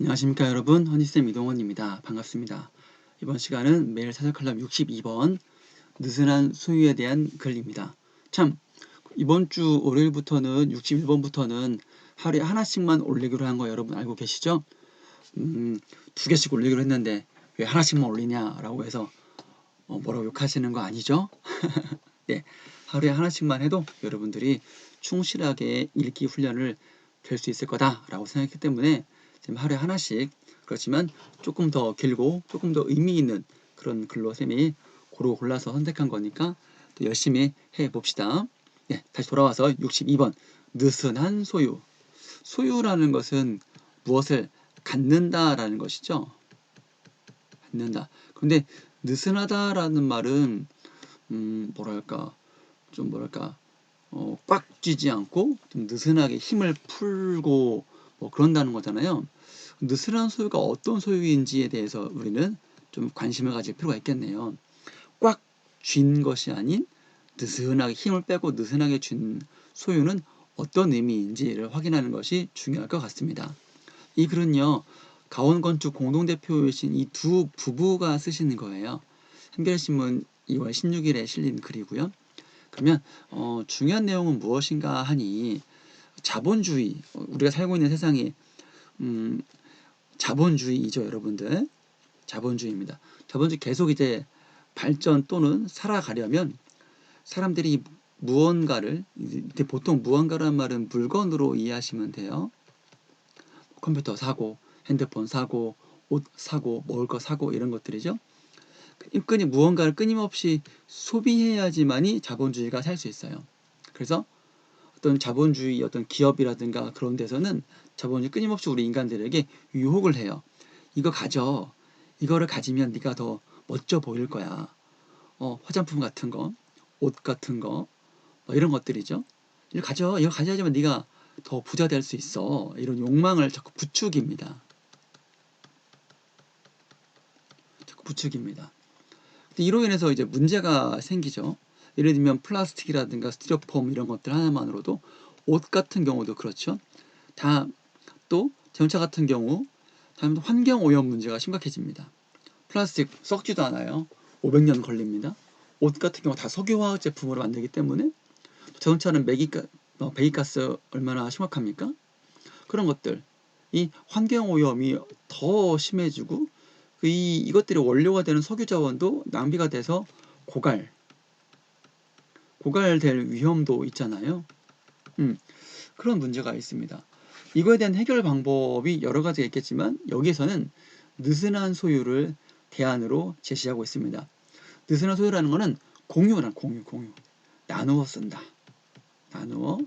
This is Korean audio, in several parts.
안녕하십니까 여러분 허니쌤 이동원입니다. 반갑습니다. 이번 시간은 매일 사설 칼럼 62번 느슨한 소유에 대한 글입니다. 참 이번 주 월요일부터는 61번부터는 하루에 하나씩만 올리기로 한 거 여러분 알고 계시죠? 음, 두 개씩 올리기로 했는데 왜 하나씩만 올리냐라고 해서 어, 뭐라고 욕하시는 거 아니죠? 네, 하루에 하나씩만 해도 여러분들이 충실하게 읽기 훈련을 될 수 있을 거다라고 생각했기 때문에 지금 하루에 하나씩 그렇지만 조금 더 길고 조금 더 의미 있는 그런 글로 쌤이 고루 골라서 선택한 거니까 또 열심히 해 봅시다. 네, 다시 돌아와서 62번 느슨한 소유. 소유라는 것은 무엇을 갖는다라는 것이죠. 갖는다. 그런데 느슨하다라는 말은 음, 뭐랄까 좀 뭐랄까 어, 꽉 쥐지 않고 좀 느슨하게 힘을 풀고 뭐 그런다는 거잖아요. 느슨한 소유가 어떤 소유인지에 대해서 우리는 좀 관심을 가질 필요가 있겠네요. 꽉 쥔 것이 아닌 느슨하게 힘을 빼고 느슨하게 쥔 소유는 어떤 의미인지를 확인하는 것이 중요할 것 같습니다. 이 글은요, 가원건축 공동대표이신 이 두 부부가 쓰시는 거예요. 한겨레신문 2월 16일에 실린 글이고요. 그러면 어, 중요한 내용은 무엇인가 하니 자본주의 우리가 살고 있는 세상이 음, 자본주의이죠 여러분들. 자본주의입니다. 자본주의 계속 이제 발전 또는 살아가려면 사람들이 무언가를 보통 무언가란 말은 물건으로 이해하시면 돼요. 컴퓨터 사고 핸드폰 사고 옷 사고 먹을 거 사고 이런 것들이죠. 끊임 무언가를 끊임없이 소비해야지만이 자본주의가 살 수 있어요. 그래서 어떤 자본주의 어떤 기업이라든가 그런 데서는 자본주의 끊임없이 우리 인간들에게 유혹을 해요. 이거 가져. 이거를 가지면 네가 더 멋져 보일 거야. 어, 화장품 같은 거, 옷 같은 거, 뭐 이런 것들이죠. 이거 가져. 이거 가져야지만 네가 더 부자 될 수 있어. 이런 욕망을 자꾸 부추깁니다. 자꾸 부추깁니다. 이로 인해서 이제 문제가 생기죠. 예를 들면 플라스틱이라든가 스티로폼 이런 것들 하나만으로도 옷 같은 경우도 그렇죠. 다 또 자동차 같은 경우 다음 환경 오염 문제가 심각해집니다. 플라스틱 썩지도 않아요. 500년 걸립니다. 옷 같은 경우 다 석유화학 제품으로 만들기 때문에 자동차는 매기가, 어, 배기가스 얼마나 심각합니까? 그런 것들 이 환경 오염이 더 심해지고 그이 이것들이 원료가 되는 석유 자원도 낭비가 돼서 고갈 고갈될 위험도 있잖아요. 음, 그런 문제가 있습니다. 이거에 대한 해결 방법이 여러 가지가 있겠지만 여기에서는 느슨한 소유를 대안으로 제시하고 있습니다. 느슨한 소유라는 것은 공유란 공유, 공유. 나누어 쓴다. 나누어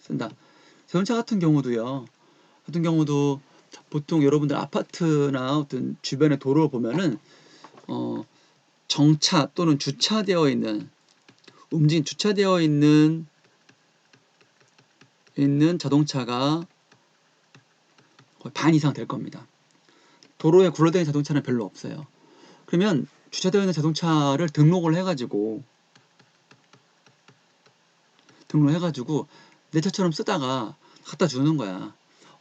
쓴다. 자동차 같은 경우도요. 같은 경우도 보통 여러분들 아파트나 어떤 주변의 도로를 보면은 어, 정차 또는 주차되어 있는 움직임 주차되어 있는 있는 자동차가 거의 반 이상 될 겁니다. 도로에 굴러다니는 자동차는 별로 없어요. 그러면 주차되어 있는 자동차를 등록을 해가지고 등록해가지고 내 차처럼 쓰다가 갖다 주는 거야.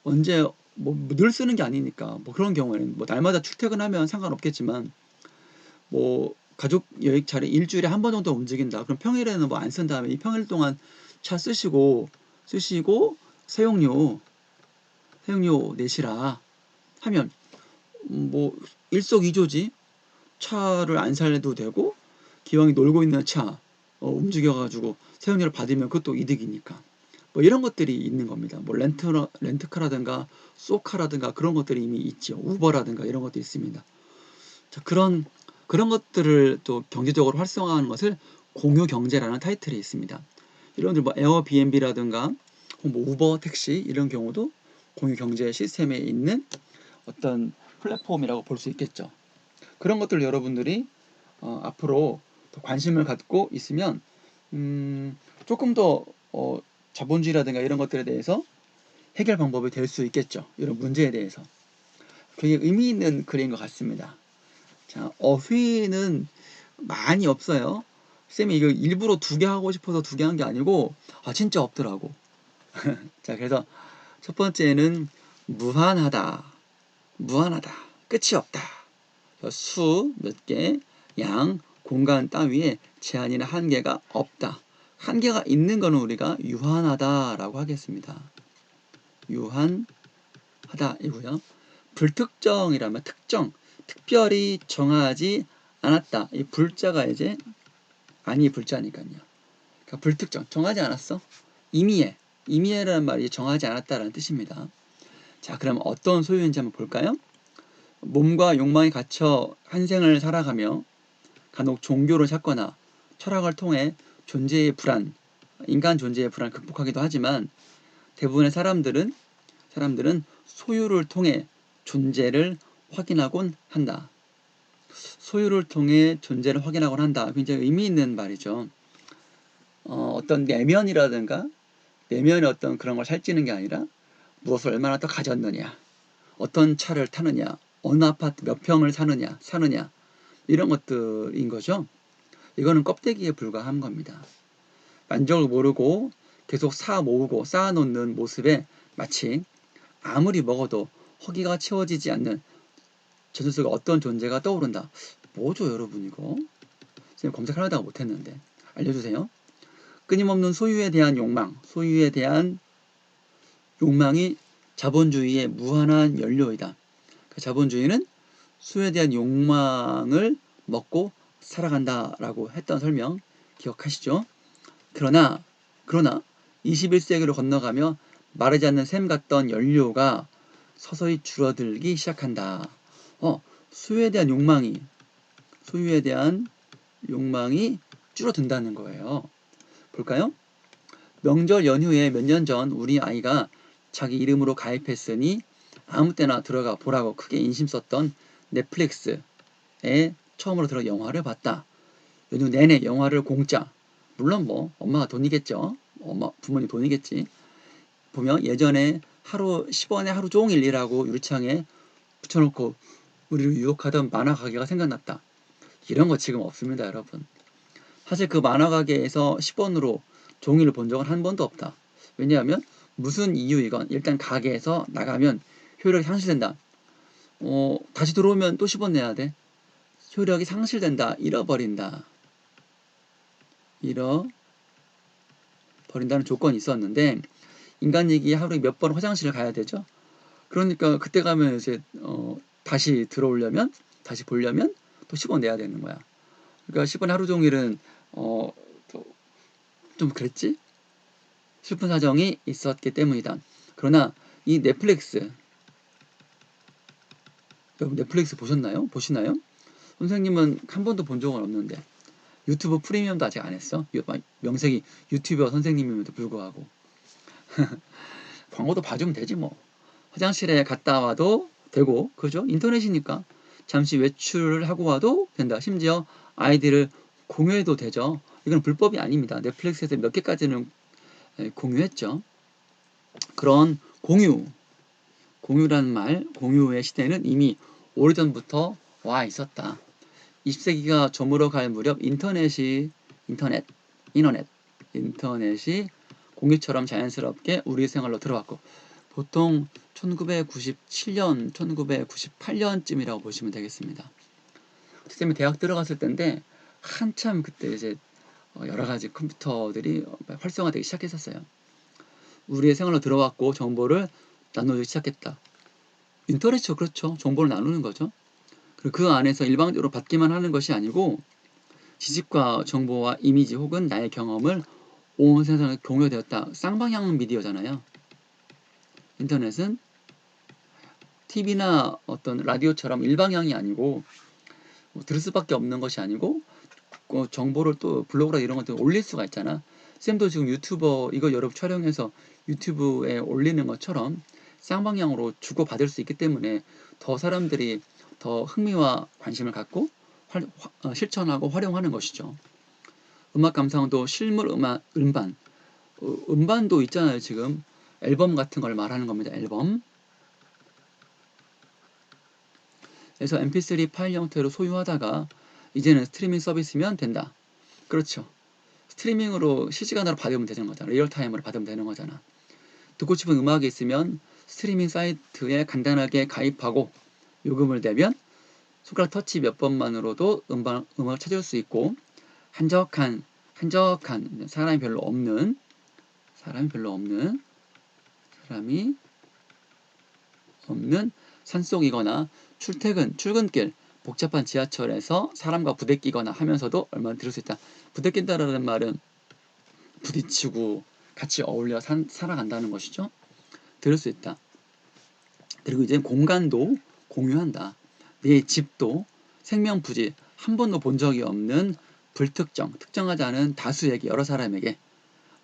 언제 뭐 늘 쓰는 게 아니니까 뭐 그런 경우에는 뭐 날마다 출퇴근하면 상관없겠지만 뭐 가족 여행 차례 일주일에 한 번 정도 움직인다. 그럼 평일에는 뭐 안 쓴 다음에 이 평일 동안 차 쓰시고 쓰시고 사용료 사용료 내시라 하면 뭐 일석이조지 차를 안 살려도 되고 기왕이 놀고 있는 차 어, 움직여가지고 사용료를 받으면 그것도 이득이니까 뭐 이런 것들이 있는 겁니다. 뭐 렌트 렌트카라든가 소카라든가 그런 것들이 이미 있죠. 우버라든가 이런 것도 있습니다. 자 그런 그런 것들을 또 경제적으로 활성화하는 것을 공유 경제라는 타이틀이 있습니다. 이런 뭐 에어비앤비라든가 뭐 우버 택시 이런 경우도 공유 경제 시스템에 있는 어떤 플랫폼이라고 볼 수 있겠죠. 그런 것들 여러분들이 어, 앞으로 관심을 갖고 있으면 음, 조금 더 어, 자본주의라든가 이런 것들에 대해서 해결 방법이 될 수 있겠죠. 이런 문제에 대해서. 굉장히 의미 있는 글인 것 같습니다. 자, 어휘는 많이 없어요. 쌤이 이거 일부러 두 개 하고 싶어서 두 개 한 게 아니고, 아, 진짜 없더라고. 자, 그래서 첫 번째는 무한하다. 무한하다. 끝이 없다. 수 몇 개, 양, 공간 따위에 제한이나 한계가 없다. 한계가 있는 거는 우리가 유한하다라고 하겠습니다. 유한하다이고요. 불특정이라면 특정, 특별히 정하지 않았다. 이 불자가 이제 아니 불자니까요. 그러니까 불특정, 정하지 않았어. 임의해, 임의해라는 말이 정하지 않았다라는 뜻입니다. 자, 그럼 어떤 소유인지 한번 볼까요? 몸과 욕망이 갇혀 한 생을 살아가며 간혹 종교를 찾거나 철학을 통해 존재의 불안, 인간 존재의 불안을 극복하기도 하지만 대부분의 사람들은 사람들은 소유를 통해 존재를 확인하곤 한다. 소유를 통해 존재를 확인하곤 한다. 굉장히 의미 있는 말이죠. 어, 어떤 내면이라든가 내면의 어떤 그런 걸 살찌는 게 아니라 무엇을 얼마나 더 가졌느냐, 어떤 차를 타느냐, 어느 아파트 몇 평을 사느냐, 사느냐 이런 것들인 거죠. 이거는 껍데기에 불과한 겁니다. 만족을 모르고 계속 사 모으고 쌓아놓는 모습에 마치 아무리 먹어도 허기가 채워지지 않는 속에 어떤 존재가 떠오른다. 뭐죠, 여러분 이거? 지금 검색하려다가 못했는데 알려주세요. 끊임없는 소유에 대한 욕망, 소유에 대한 욕망이 자본주의의 무한한 연료이다. 그 자본주의는 소유에 대한 욕망을 먹고 살아간다라고 했던 설명 기억하시죠? 그러나 그러나 21세기로 건너가며 마르지 않는 샘 같던 연료가 서서히 줄어들기 시작한다. 어, 소유에 대한 욕망이 소유에 대한 욕망이 줄어든다는 거예요. 볼까요? 명절 연휴에 몇 년 전 우리 아이가 자기 이름으로 가입했으니 아무 때나 들어가 보라고 크게 인심 썼던 넷플릭스에 처음으로 들어 영화를 봤다. 연휴 내내 영화를 공짜. 물론 뭐 엄마가 돈이겠죠. 엄마 부모님 돈이겠지. 보면 예전에 하루 10원에 하루 종일 일하고 유리창에 붙여놓고 우리를 유혹하던 만화 가게가 생각났다. 이런 거 지금 없습니다, 여러분. 사실 그 만화 가게에서 10원으로 종이를 본 적은 한 번도 없다. 왜냐하면 무슨 이유이건 일단 가게에서 나가면 효력이 상실된다. 어, 다시 들어오면 또 10원 내야 돼. 효력이 상실된다. 잃어버린다. 잃어버린다는 조건이 있었는데 인간 얘기 하루에 몇 번 화장실을 가야 되죠. 그러니까 그때 가면 이제 어, 다시 들어오려면 다시 보려면 또 10원 내야 되는 거야. 그러니까 10원 하루 종일은 어, 좀 그랬지? 슬픈 사정이 있었기 때문이다. 그러나 이 넷플릭스 여러분 넷플릭스 보셨나요? 보시나요? 선생님은 한 번도 본 적은 없는데 유튜브 프리미엄도 아직 안 했어. 명색이 유튜버 선생님임에도 불구하고 광고도 봐주면 되지 뭐. 화장실에 갔다 와도 되고 그죠? 인터넷이니까 잠시 외출을 하고 와도 된다. 심지어 아이디를 공유해도 되죠. 이건 불법이 아닙니다. 넷플릭스에서 몇 개까지는 공유했죠. 그런 공유, 공유라는 말, 공유의 시대는 이미 오래전부터 와 있었다. 20세기가 저물어갈 무렵 인터넷이 인터넷, 인터넷, 인터넷이 공유처럼 자연스럽게 우리 생활로 들어왔고 보통 1997년, 1998년쯤이라고 보시면 되겠습니다. 그때 대학 들어갔을 때인데 한참 그때 이제 어, 여러 가지 컴퓨터들이 활성화되기 시작했었어요. 우리의 생활로 들어왔고 정보를 나누기 시작했다. 인터넷이죠, 그렇죠. 정보를 나누는 거죠. 그리고 그 안에서 일방적으로 받기만 하는 것이 아니고 지식과 정보와 이미지 혹은 나의 경험을 온 세상에 공유되었다. 쌍방향 미디어잖아요. 인터넷은 TV나 어떤 라디오처럼 일방향이 아니고 뭐 들을 수밖에 없는 것이 아니고 어, 정보를 또 블로그나 이런 것들 올릴 수가 있잖아. 쌤도 지금 유튜버 이거 여러분 촬영해서 유튜브에 올리는 것처럼 쌍방향으로 주고받을 수 있기 때문에 더 사람들이 더 흥미와 관심을 갖고 활, 어, 실천하고 활용하는 것이죠. 음악 감상도 실물 음악 음반 어, 음반도 있잖아요 지금 앨범 같은 걸 말하는 겁니다 앨범 그래서 mp3 파일 형태로 소유하다가 이제는 스트리밍 서비스면 된다. 그렇죠. 스트리밍으로 실시간으로 받으면 되는 거잖아. 리얼타임으로 받으면 되는 거잖아. 듣고 싶은 음악이 있으면 스트리밍 사이트에 간단하게 가입하고 요금을 대면 손가락 터치 몇 번만으로도 음악, 음악을 찾을 수 있고 한적한 한적한 사람이 별로 없는 사람이 별로 없는 사람이 없는 산속이거나 출퇴근 출근길 복잡한 지하철에서 사람과 부대끼거나 하면서도 얼마나 들을 수 있다. 부대낀다라는 말은 부딪히고 같이 어울려 산, 살아간다는 것이죠. 들을 수 있다. 그리고 이제 공간도 공유한다. 내 집도 생명부지 한 번도 본 적이 없는 불특정, 특정하지 않은 다수에게 여러 사람에게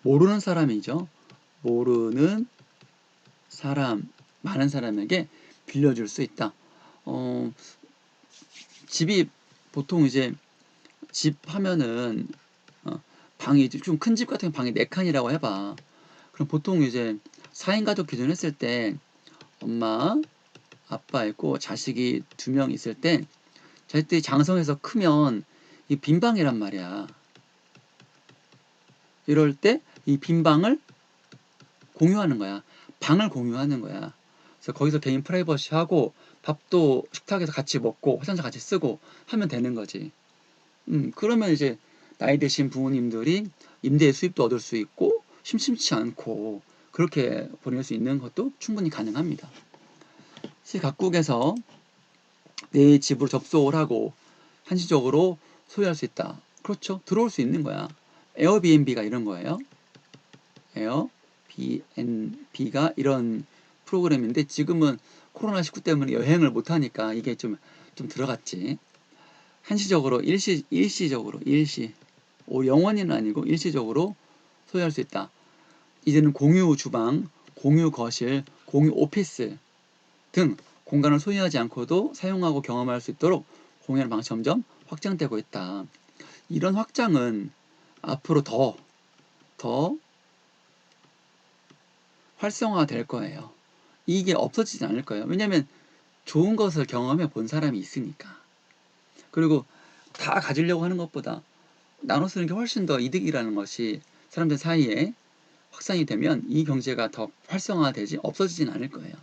모르는 사람이죠. 모르는 사람, 많은 사람에게 빌려줄 수 있다. 어, 집이 보통 이제 집 하면은 어, 방이 좀 큰 집 같은 방이 네 칸이라고 해봐. 그럼 보통 이제 4인 가족 기준 했을 때 엄마, 아빠 있고 자식이 두 명 있을 때 자식들이 장성해서 크면 이 빈방이란 말이야. 이럴 때 이 빈방을 공유하는 거야. 방을 공유하는 거야. 그래서 거기서 개인 프라이버시 하고 밥도 식탁에서 같이 먹고 화장실 같이 쓰고 하면 되는 거지. 음, 그러면 이제 나이 드신 부모님들이 임대 수입도 얻을 수 있고 심심치 않고 그렇게 보낼 수 있는 것도 충분히 가능합니다. 시 각국에서 내 집으로 접속을 하고 한시적으로 소유할 수 있다. 그렇죠. 들어올 수 있는 거야. 에어비앤비가 이런 거예요. 에어 비앤비가 이런 프로그램인데 지금은 코로나19 때문에 여행을 못 하니까 이게 좀, 좀 들어갔지. 한시적으로, 일시, 일시적으로, 일시. 오, 영원히는 아니고 일시적으로 소유할 수 있다. 이제는 공유 주방, 공유 거실, 공유 오피스 등 공간을 소유하지 않고도 사용하고 경험할 수 있도록 공유하는 방식 점점 확장되고 있다. 이런 확장은 앞으로 더, 더 활성화될 거예요. 이게 없어지지 않을 거예요. 왜냐하면 좋은 것을 경험해 본 사람이 있으니까. 그리고 다 가지려고 하는 것보다 나눠 쓰는 게 훨씬 더 이득이라는 것이 사람들 사이에 확산이 되면 이 경제가 더 활성화되지 없어지진 않을 거예요.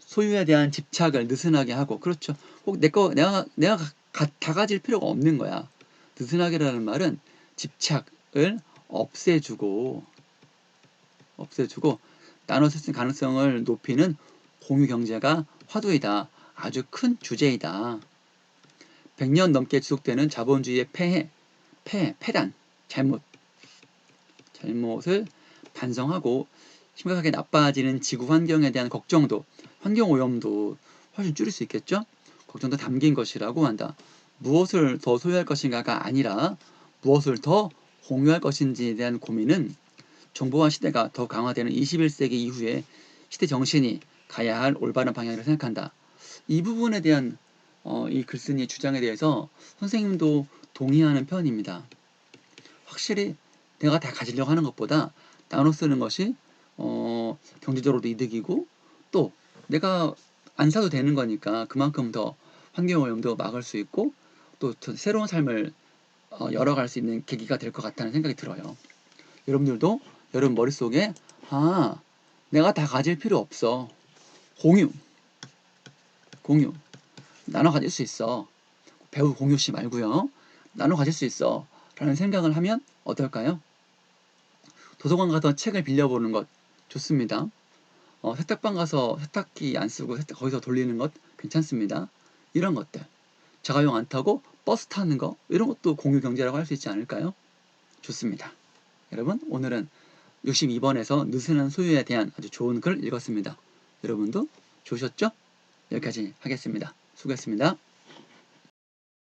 소유에 대한 집착을 느슨하게 하고 그렇죠. 꼭 내 거 내가 내가 가, 다 가질 필요가 없는 거야. 느슨하게라는 말은 집착을 없애주고 없애주고 나눠 쓸 가능성을 높이는 공유 경제가 화두이다. 아주 큰 주제이다. 100년 넘게 지속되는 자본주의의 폐해, 폐, 폐단, 잘못, 잘못을 반성하고 심각하게 나빠지는 지구 환경에 대한 걱정도, 환경 오염도 훨씬 줄일 수 있겠죠? 걱정도 담긴 것이라고 한다. 무엇을 더 소유할 것인가가 아니라 무엇을 더 공유할 것인지에 대한 고민은 정보화 시대가 더 강화되는 21세기 이후에 시대 정신이 가야 할 올바른 방향이라고 생각한다. 이 부분에 대한 어, 이 글쓴이의 주장에 대해서 선생님도 동의하는 편입니다. 확실히 내가 다 가지려고 하는 것보다 나눠 쓰는 것이 어, 경제적으로도 이득이고 또 내가 안 사도 되는 거니까 그만큼 더 환경오염도 막을 수 있고 또 새로운 삶을 어, 열어갈 수 있는 계기가 될 것 같다는 생각이 들어요. 여러분들도 여러분 머릿속에 아 내가 다 가질 필요 없어 공유 공유 나눠 가질 수 있어 배우 공유 씨 말고요 나눠 가질 수 있어 라는 생각을 하면 어떨까요? 도서관 가서 책을 빌려보는 것 좋습니다. 어, 세탁방 가서 세탁기 안 쓰고 세탁, 거기서 돌리는 것 괜찮습니다. 이런 것들 자가용 안 타고 버스 타는 거 이런 것도 공유 경제라고 할 수 있지 않을까요? 좋습니다. 여러분 오늘은 62번에서 느슨한 소유에 대한 아주 좋은 글 읽었습니다. 여러분도 좋으셨죠? 여기까지 하겠습니다. 수고했습니다.